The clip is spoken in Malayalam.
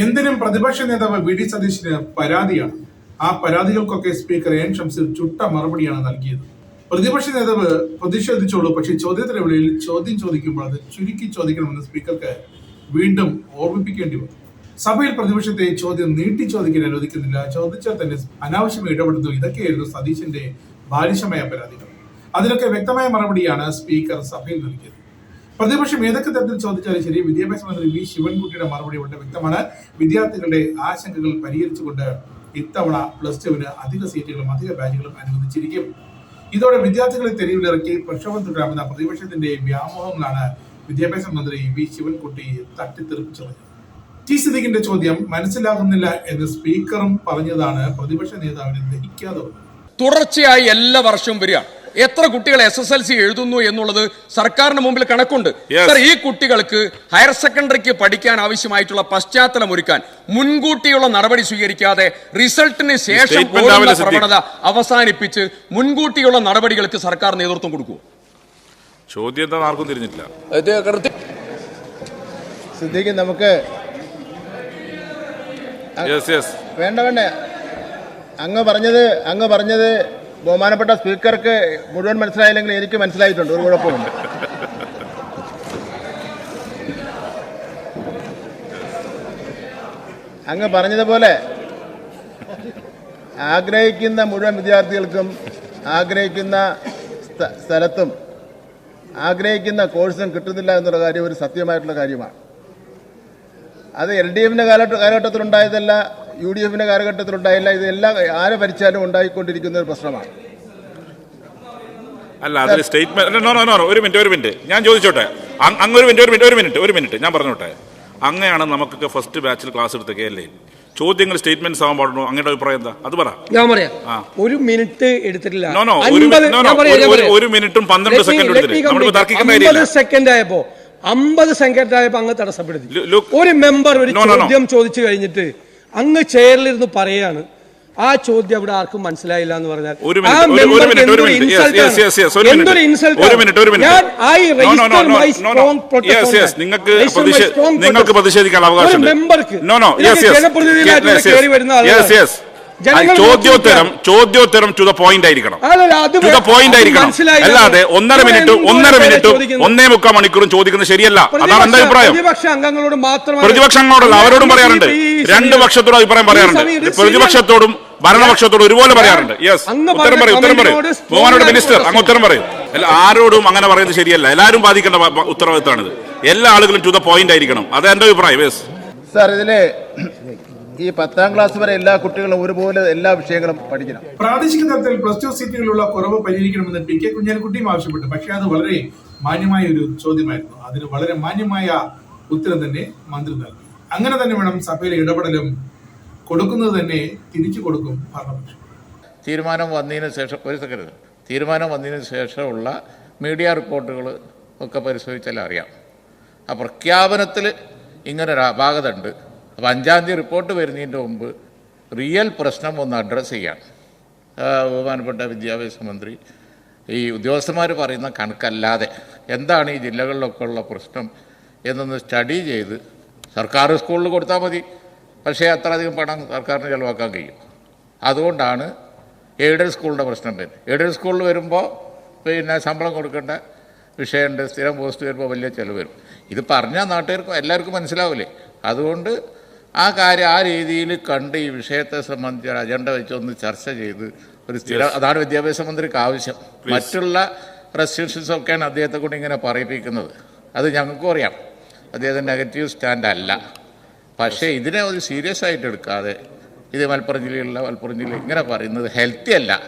എന്തിനും പ്രതിപക്ഷ നേതാവ് വി ഡി സതീശിന് പരാതിയാണ്. ആ പരാതികൾക്കൊക്കെ സ്പീക്കർ എൻ ഷംസീർ ചുട്ട മറുപടിയാണ് നൽകിയത്. പ്രതിപക്ഷ നേതാവ് പ്രതിഷേധിച്ചോളൂ പക്ഷേ ചോദ്യത്തിന് വിളിയിൽ ചോദ്യം ചോദിക്കുമ്പോൾ അത് ചുരുക്കി ചോദിക്കണമെന്ന് സ്പീക്കർക്ക് വീണ്ടും ഓർമ്മിപ്പിക്കേണ്ടി വന്നു. സഭയിൽ പ്രതിപക്ഷത്തെ ചോദ്യം നീട്ടി ചോദിക്കാൻ അനുവദിക്കുന്നില്ല. ചോദിച്ചാൽ തന്നെ അനാവശ്യം ഇടപെടുന്നു. ഇതൊക്കെയായിരുന്നു സതീശന്റെ ബാലിശമായ പരാതികൾ. അതിനൊക്കെ വ്യക്തമായ മറുപടിയാണ് സ്പീക്കർ സഭയിൽ നൽകിയത്. പ്രതിപക്ഷം ഏതൊക്കെ തരത്തിൽ ചോദിച്ചാലും ശരി വിദ്യാഭ്യാസ മന്ത്രി വി ശിവൻകുട്ടിയുടെ മറുപടി വളരെ വ്യക്തമാണ്. വിദ്യാർത്ഥികളുടെ ആശങ്കകൾ പരിഹരിച്ചുകൊണ്ട് ഇത്തവണ പ്ലസ് ടുവിന് അധിക സീറ്റുകളും അധിക ബാച്ചുകളും അനുവദിച്ചിരിക്കും. ഇതോടെ വിദ്യാർത്ഥികളെ തെരുവിലിറക്കി പ്രക്ഷോഭം തുടരാമെന്ന പ്രതിപക്ഷത്തിന്റെ വ്യാമോഹങ്ങളാണ് വിദ്യാഭ്യാസ മന്ത്രി വി ശിവൻകുട്ടി തട്ടിത്തെറിപ്പിച്ചത്. ടി സിദ്ദിഖിന്റെ ചോദ്യം മനസ്സിലാകുന്നില്ല എന്ന് സ്പീക്കറും പറഞ്ഞതാണ് പ്രതിപക്ഷ നേതാവിനെ ദഹിക്കാതെ തുടർച്ചയായി എല്ലാ വർഷവും വരിക എത്ര കുട്ടികൾ എസ് എസ് എൽ സി എഴുതുന്നു എന്നുള്ളത് സർക്കാരിന് മുമ്പിൽ കണക്കുണ്ട്. സർ ഈ കുട്ടികൾക്ക് ഹയർ സെക്കൻഡറിക്ക് പഠിക്കാൻ ആവശ്യമായിട്ടുള്ള പശ്ചാത്തലം ഒരുക്കാൻ മുൻകൂട്ടിയുള്ള നടപടി സ്വീകരിക്കാതെ റിസൾട്ടിന് ശേഷം പ്രവണത അവസാനിപ്പിച്ച് മുൻകൂട്ടിയുള്ള നടപടികൾക്ക് സർക്കാർ നേതൃത്വം കൊടുക്കൂ ചോദ്യം എന്താ ആർക്കും തിരിഞ്ഞിട്ടില്ല. സിദ്ദീഖ് നമുക്ക് യെസ് യെസ് വേണ്ട വേണ്ട. അങ്ങ് പറഞ്ഞത് അങ്ങ് പറഞ്ഞത് ബഹുമാനപ്പെട്ട സ്പീക്കർക്ക് മുഴുവൻ മനസ്സിലായില്ലെങ്കിൽ എനിക്ക് മനസ്സിലായിട്ടുണ്ട് ഒരു കുഴപ്പമുണ്ട് അങ്ങ് പറഞ്ഞതുപോലെ ആഗ്രഹിക്കുന്ന മുഴുവൻ വിദ്യാർത്ഥികൾക്കും ആഗ്രഹിക്കുന്ന സ്ഥലത്തും ആഗ്രഹിക്കുന്ന കോഴ്സും കിട്ടുന്നില്ല എന്നുള്ള കാര്യം ഒരു സത്യമായിട്ടുള്ള കാര്യമാണ്. അത് എൽ ഡി എഫിന്റെ കാലഘട്ട കാലഘട്ടത്തിലുണ്ടായതല്ല യു ഡി എഫിന്റെ കാലഘട്ടത്തിലുണ്ടായില്ല. ഇത് എല്ലാ ആരെ ഭരിച്ചാലും ഉണ്ടായിക്കൊണ്ടിരിക്കുന്ന ഒരു പ്രശ്നമാണ്. അല്ല അതിൽ സ്റ്റേറ്റ്മെന്റ് നോ നോ നോ ഒരു മിനിറ്റ് ഒരു മിനിറ്റ് ഞാൻ ചോദിച്ചോട്ടെ? അങ് അങ്ങ് ഒരു മിനിറ്റ് ഒരു മിനിറ്റ് ഒരു മിനിറ്റ് ഒരു മിനിറ്റ് ഞാൻ പറഞ്ഞോട്ടെ? അങ്ങനെയാണ് നമുക്കൊക്കെ ഫസ്റ്റ് ബാച്ചിൽ ക്ലാസ് എടുത്ത കെ എൽ ചോദ്യങ്ങൾ സ്റ്റേറ്റ്മെന്റ്സ് ആവാൻ പാടുന്നു അങ്ങയുടെ അഭിപ്രായം എന്താ? അത് പറ. ഞാൻ പറയാം. ഒരു മിനിറ്റ് എടുത്തിട്ടില്ല. നോ നോ ഒരു മിനിറ്റും പന്ത്രണ്ട് second me- second let me എടുത്തിട്ട്. നമ്മളിപ്പോ complete. തർക്കിക്കേണ്ട അമ്പത് കാര്യമില്ല. സെക്കൻഡ് ആയപ്പോ അമ്പത് സെക്കൻഡ് ആയപ്പോ അങ്ങ് തടസ്സപ്പെടുത്തി. ഒരു മെമ്പർ ഒരു. ചോദ്യം ചോദിച്ചു കഴിഞ്ഞിട്ട് അങ്ങ് ചെയറിലിരുന്ന് പറയാണ്. ആ ചോദ്യം അവിടെ ആർക്കും മനസ്സിലായില്ല എന്ന് പറഞ്ഞാൽ. നിങ്ങൾക്ക് നിങ്ങൾക്ക് പ്രതിഷേധിക്കാൻ അവകാശം. ചോദ്യോത്തരം ചോദ്യോത്തരം ടു ദ പോയിന്റ് ആയിരിക്കണം. ടു ദ പോയിന്റ് ആയിരിക്കണം. അല്ലാതെ ഒന്നര മിനിറ്റ് ഒന്നര മിനിറ്റ്? ഒന്നേ മുക്കാൽ മണിക്കൂറും ചോദിക്കുന്നത് ശരിയല്ല. അതാണ് എന്റെ അഭിപ്രായം. പ്രതിപക്ഷ അംഗങ്ങളോട് മാത്രമാണ് പ്രതിപക്ഷങ്ങളോടല്ല അവരോടും പറയാറുണ്ട്. രണ്ട് പക്ഷത്തോടും അഭിപ്രായം പറയാറുണ്ട്. പ്രതിപക്ഷത്തോടും ഭരണപക്ഷത്തോടും ഒരുപോലെ പറയാറുണ്ട്. യെസ് ഉത്തരം പറയും ഉത്തരം പറയും. strong മിനിസ്റ്റർ അങ്ങ് ഉത്തരം പറയും. അല്ല ആരോടും അങ്ങനെ പറയുന്നത് ശരിയല്ല. എല്ലാവരും ബാധിക്കേണ്ട ഉത്തരവാദിത്തമാണിത്. എല്ലാ ആളുകളും ടു ദ പോയിന്റ് ആയിരിക്കണം. അത് എന്റെ അഭിപ്രായം. യെസ് സാർ ഇതിൽ ഈ പത്താം ക്ലാസ് വരെ എല്ലാ കുട്ടികളും ഒരുപോലെ എല്ലാ വിഷയങ്ങളും പഠിക്കണം. പ്രാദേശിക തലത്തിൽ പ്ലസ് ടു സീറ്റുകളിലുള്ള കുറവ് പരിഹരിക്കണമെന്ന് പി കെ കുഞ്ഞാലിക്കുട്ടിയും ആവശ്യപ്പെട്ടു. പക്ഷേ അത് വളരെ മാന്യമായ ഒരു ചോദ്യമായിരുന്നു. അതിന് വളരെ മാന്യമായ ഉത്തരം തന്നെ മന്ത്രി നൽകി. അങ്ങനെ തന്നെ വേണം സഭയിലെ ഇടപെടലും കൊടുക്കുന്നത് തന്നെ തിരിച്ചു കൊടുക്കും ഭരണപക്ഷം തീരുമാനം വന്നതിന് ശേഷം ഒരു സെക്കൻഡ് തീരുമാനം വന്നതിന് ശേഷമുള്ള മീഡിയ റിപ്പോർട്ടുകൾ ഒക്കെ പരിശോധിച്ചാൽ അറിയാം. ആ പ്രഖ്യാപനത്തിൽ ഇങ്ങനൊരു അപാകത ഉണ്ട് അപ്പോൾ അഞ്ചാം തീയതി റിപ്പോർട്ട് വരുന്നതിന്റെ മുമ്പ് റിയൽ പ്രശ്നം ഒന്ന് അഡ്രസ്സ് ചെയ്യാം. ബഹുമാനപ്പെട്ട വിദ്യാഭ്യാസ മന്ത്രി ഈ ഉദ്യോഗസ്ഥന്മാർ പറയുന്ന കണക്കല്ലാതെ എന്താണ് ഈ ജില്ലകളിലൊക്കെ ഉള്ള പ്രശ്നം എന്നൊന്ന് സ്റ്റഡി ചെയ്ത് സർക്കാർ സ്കൂളിൽ കൊടുത്താൽ മതി. പക്ഷേ അത്രയധികം പണം സർക്കാരിന് ചിലവാക്കാൻ കഴിയും. അതുകൊണ്ടാണ് എയ്ഡഡ് സ്കൂളിന്റെ പ്രശ്നം വരുന്നത്. എയ്ഡഡ് സ്കൂളിൽ വരുമ്പോൾ പിന്നെ ശമ്പളം കൊടുക്കേണ്ട വിഷയമുണ്ട്. സ്ഥിരം പോസ്റ്റ് വരുമ്പോൾ വലിയ ചിലവ് വരും. ഇത് പറഞ്ഞാൽ നാട്ടുകാർക്ക് എല്ലാവർക്കും മനസ്സിലാവില്ലേ? അതുകൊണ്ട് ആ കാര്യം ആ രീതിയിൽ കണ്ട് ഈ വിഷയത്തെ സംബന്ധിച്ച് അജണ്ട വെച്ചൊന്ന് ചർച്ച ചെയ്ത് ഒരു സ്ഥിര അതാണ് വിദ്യാഭ്യാസ മന്ത്രിക്ക് ആവശ്യം. മറ്റുള്ള റെസ്ട്രിക്ഷൻസ് ഒക്കെയാണ് അദ്ദേഹത്തെ കൊണ്ട് ഇങ്ങനെ പറയിപ്പിക്കുന്നത്. അത് ഞങ്ങൾക്കും അറിയാം. അദ്ദേഹത്തിന്റെ നെഗറ്റീവ് സ്റ്റാൻഡ് അല്ല. പക്ഷേ ഇതിനെ ഒരു സീരിയസ് ആയിട്ട് എടുക്കാതെ ഇത് മലപ്പുറം ജില്ലയിലുള്ള മലപ്പുറം ജില്ല ഇങ്ങനെ പറയുന്നത് ഹെൽത്തി അല്ല.